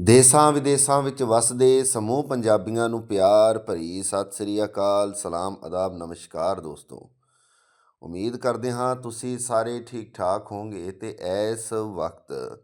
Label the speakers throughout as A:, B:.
A: ਦੇਸਾਂ ਵਿਦੇਸਾਂ ਵਿੱਚ ਵਸਦੇ ਸਮੂਹ ਪੰਜਾਬੀਆਂ ਨੂੰ ਪਿਆਰ ਭਰੀ ਸਤਿ ਸ੍ਰੀ ਅਕਾਲ, ਸਲਾਮ, ਅਦਾਬ, ਨਮਸਕਾਰ ਦੋਸਤੋ। ਉਮੀਦ ਕਰਦੇ ਹਾਂ ਤੁਸੀਂ ਸਾਰੇ ਠੀਕ ਠਾਕ ਹੋਵੋਗੇ ਤੇ ਇਸ ਵਕਤ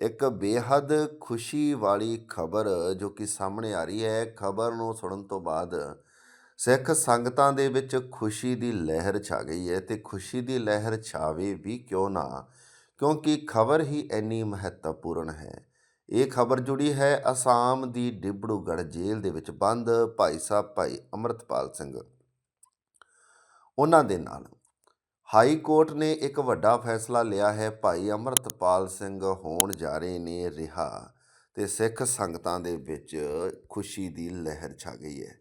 A: ਇੱਕ ਬੇਹੱਦ ਖੁਸ਼ੀ ਵਾਲੀ ਖਬਰ ਜੋ ਕਿ ਸਾਹਮਣੇ ਆ ਰਹੀ ਹੈ। ਖਬਰ ਨੂੰ ਸੁਣਨ ਤੋਂ ਬਾਅਦ ਸਿੱਖ ਸੰਗਤਾਂ ਦੇ ਵਿੱਚ ਖੁਸ਼ੀ ਦੀ ਲਹਿਰ ਛਾ ਗਈ ਹੈ ਤੇ ਖੁਸ਼ੀ ਦੀ ਲਹਿਰ ਛਾਵੇ ਵੀ ਕਿਉਂ ਨਾ? ਕਿਉਂਕਿ ਖਬਰ ਹੀ ਇੰਨੀ ਮਹੱਤਵਪੂਰਨ ਹੈ। ਇਹ ਖਬਰ ਜੁੜੀ ਹੈ ਅਸਾਮ ਦੀ ਡਿਬੜੂਗੜ੍ਹ ਜੇਲ੍ਹ ਦੇ ਵਿੱਚ ਬੰਦ ਭਾਈ ਸਾਹਿਬ, ਭਾਈ ਅਮਰਤਪਾਲ ਸਿੰਘ। ਉਹਨਾਂ ਦੇ ਨਾਲ ਹਾਈ ਕੋਰਟ ਨੇ ਇੱਕ ਵੱਡਾ ਫੈਸਲਾ ਲਿਆ ਹੈ, ਭਾਈ ਅਮਰਤਪਾਲ ਸਿੰਘ ਹੋਣ ਜਾ ਰਹੇ ਨੇ ਰਿਹਾ ਤੇ ਸਿੱਖ ਸੰਗਤਾਂ ਦੇ ਵਿੱਚ ਖੁਸ਼ੀ ਦੀ ਲਹਿਰ ਛਾ ਗਈ ਹੈ।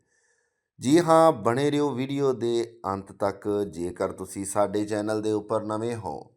A: ਜੀ ਹਾਂ, ਬਣੇ ਰਹੋ ਵੀਡੀਓ ਦੇ ਅੰਤ ਤੱਕ। ਜੇਕਰ ਤੁਸੀਂ ਸਾਡੇ ਚੈਨਲ ਦੇ ਉੱਪਰ ਨਵੇਂ ਹੋ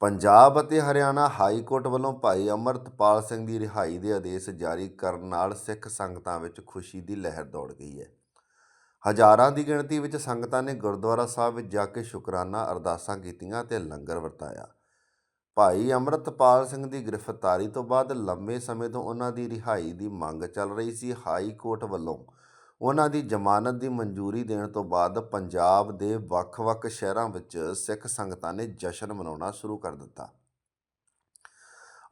A: ਪੰਜਾਬ ਅਤੇ ਹਰਿਆਣਾ ਹਾਈ ਕੋਰਟ ਵੱਲੋਂ ਭਾਈ ਅਮਰਤਪਾਲ ਸਿੰਘ ਦੀ ਰਿਹਾਈ ਦੇ ਆਦੇਸ਼ ਜਾਰੀ ਕਰਨ ਨਾਲ ਸਿੱਖ ਸੰਗਤਾਂ ਵਿੱਚ ਖੁਸ਼ੀ ਦੀ ਲਹਿਰ ਦੌੜ ਗਈ ਹੈ। ਹਜ਼ਾਰਾਂ ਦੀ ਗਿਣਤੀ ਵਿੱਚ ਸੰਗਤਾਂ ਨੇ ਗੁਰਦੁਆਰਾ ਸਾਹਿਬ ਵਿੱਚ ਜਾ ਕੇ ਸ਼ੁਕਰਾਨਾ ਅਰਦਾਸਾਂ ਕੀਤੀਆਂ ਤੇ ਲੰਗਰ ਵਰਤਾਇਆ। ਭਾਈ ਅਮਰਤਪਾਲ ਸਿੰਘ ਦੀ ਗ੍ਰਿਫਤਾਰੀ ਤੋਂ ਬਾਅਦ ਲੰਬੇ ਸਮੇਂ ਤੋਂ ਉਹਨਾਂ ਦੀ ਰਿਹਾਈ ਦੀ ਮੰਗ ਚੱਲ ਰਹੀ ਸੀ। ਹਾਈ ਕੋਰਟ ਵੱਲੋਂ ਉਹਨਾਂ ਦੀ ਜ਼ਮਾਨਤ ਦੀ ਮਨਜ਼ੂਰੀ ਦੇਣ ਤੋਂ ਬਾਅਦ ਪੰਜਾਬ ਦੇ ਵੱਖ-ਵੱਖ ਸ਼ਹਿਰਾਂ ਵਿੱਚ ਸਿੱਖ ਸੰਗਤਾਂ ਨੇ ਜਸ਼ਨ ਮਨਾਉਣਾ ਸ਼ੁਰੂ ਕਰ ਦਿੱਤਾ।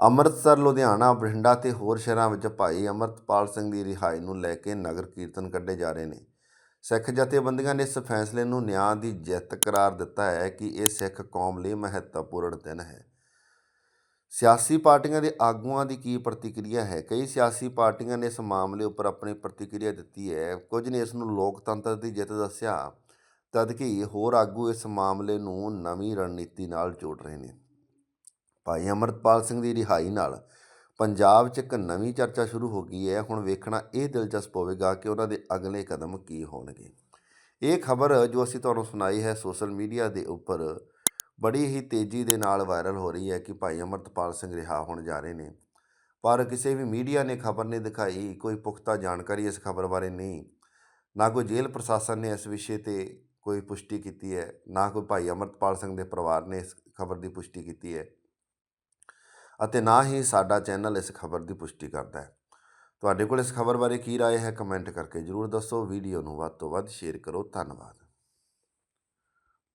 A: ਅੰਮ੍ਰਿਤਸਰ, ਲੁਧਿਆਣਾ, ਬਠਿੰਡਾ ਤੇ ਹੋਰ ਸ਼ਹਿਰਾਂ ਵਿੱਚ ਭਾਈ ਅਮਰਤਪਾਲ ਸਿੰਘ ਦੀ ਰਿਹਾਈ ਨੂੰ ਲੈ ਕੇ ਨਗਰ ਕੀਰਤਨ ਕੱਢੇ ਜਾ ਰਹੇ ਨੇ। ਸਿੱਖ ਜਥੇਬੰਦੀਆਂ ਨੇ ਇਸ ਫੈਸਲੇ ਨੂੰ ਨਿਆਂ ਦੀ ਜਿੱਤ ਕਰਾਰ ਦਿੱਤਾ ਹੈ ਕਿ ਇਹ ਸਿੱਖ ਕੌਮ ਲਈ ਮਹੱਤਵਪੂਰਨ ਦਿਨ ਹੈ। ਸਿਆਸੀ ਪਾਰਟੀਆਂ ਦੇ ਆਗੂਆਂ ਦੀ ਕੀ ਪ੍ਰਤੀਕਿਰਿਆ ਹੈ? ਕਈ ਸਿਆਸੀ ਪਾਰਟੀਆਂ ਨੇ ਇਸ ਮਾਮਲੇ ਉੱਪਰ ਆਪਣੀ ਪ੍ਰਤੀਕਿਰਿਆ ਦਿੱਤੀ ਹੈ। ਕੁਝ ਨੇ ਇਸ ਨੂੰ ਲੋਕਤੰਤਰ ਦੀ ਜਿੱਤ ਦੱਸਿਆ। ਤਦਕਿ ਹੋਰ ਆਗੂ ਇਸ ਮਾਮਲੇ ਨੂੰ ਨਵੀਂ ਰਣਨੀਤੀ ਨਾਲ ਜੋੜ ਰਹੇ ਨੇ। ਭਾਈ ਅਮਰਤਪਾਲ ਸਿੰਘ ਦੀ ਰਿਹਾਈ ਨਾਲ ਪੰਜਾਬ 'ਚ ਇੱਕ ਨਵੀਂ ਚਰਚਾ ਸ਼ੁਰੂ ਹੋ ਗਈ ਹੈ। ਹੁਣ ਵੇਖਣਾ ਇਹ ਦਿਲਚਸਪ ਹੋਵੇਗਾ ਕਿ ਉਹਨਾਂ ਦੇ ਅਗਲੇ ਕਦਮ ਕੀ ਹੋਣਗੇ। ਇਹ ਖਬਰ ਜੋ ਅਸੀਂ ਤੁਹਾਨੂੰ ਸੁਣਾਈ ਹੈ ਸੋਸ਼ਲ ਮੀਡੀਆ ਦੇ ਉੱਪਰ ਬੜੀ ਹੀ ਤੇਜ਼ੀ ਦੇ ਨਾਲ ਵਾਇਰਲ ਹੋ ਰਹੀ ਹੈ ਕਿ ਭਾਈ ਅਮਰਤਪਾਲ ਸਿੰਘ ਰਿਹਾ ਹੋਣ ਜਾ ਰਹੇ ਨੇ ਪਰ ਕਿਸੇ ਵੀ ਮੀਡੀਆ ਨੇ ਖਬਰ ਨਹੀਂ ਦਿਖਾਈ ਕੋਈ ਪੁਖਤਾ ਜਾਣਕਾਰੀ ਇਸ ਖਬਰ ਬਾਰੇ ਨਹੀਂ ਨਾ ਕੋਈ ਜੇਲ੍ਹ ਪ੍ਰਸ਼ਾਸਨ ਨੇ ਇਸ ਵਿਸ਼ੇ ਤੇ ਕੋਈ ਪੁਸ਼ਟੀ ਕੀਤੀ ਹੈ ਨਾ ਕੋਈ ਭਾਈ ਅਮਰਤਪਾਲ ਸਿੰਘ ਦੇ ਪਰਿਵਾਰ ਨੇ ਇਸ ਖਬਰ ਦੀ ਪੁਸ਼ਟੀ ਕੀਤੀ ਹੈ ਅਤੇ ਨਾ ਹੀ ਸਾਡਾ ਚੈਨਲ ਇਸ ਖਬਰ ਦੀ ਪੁਸ਼ਟੀ ਕਰਦਾ ਹੈ ਤੁਹਾਡੇ ਕੋਲ ਇਸ ਖਬਰ ਬਾਰੇ ਕੀ رائے ਹੈ ਕਮੈਂਟ ਕਰਕੇ ਜਰੂਰ ਦੱਸੋ ਵੀਡੀਓ ਨੂੰ ਵੱਧ ਤੋਂ ਵੱਧ ਸ਼ੇਅਰ ਕਰੋ ਧੰਨਵਾਦ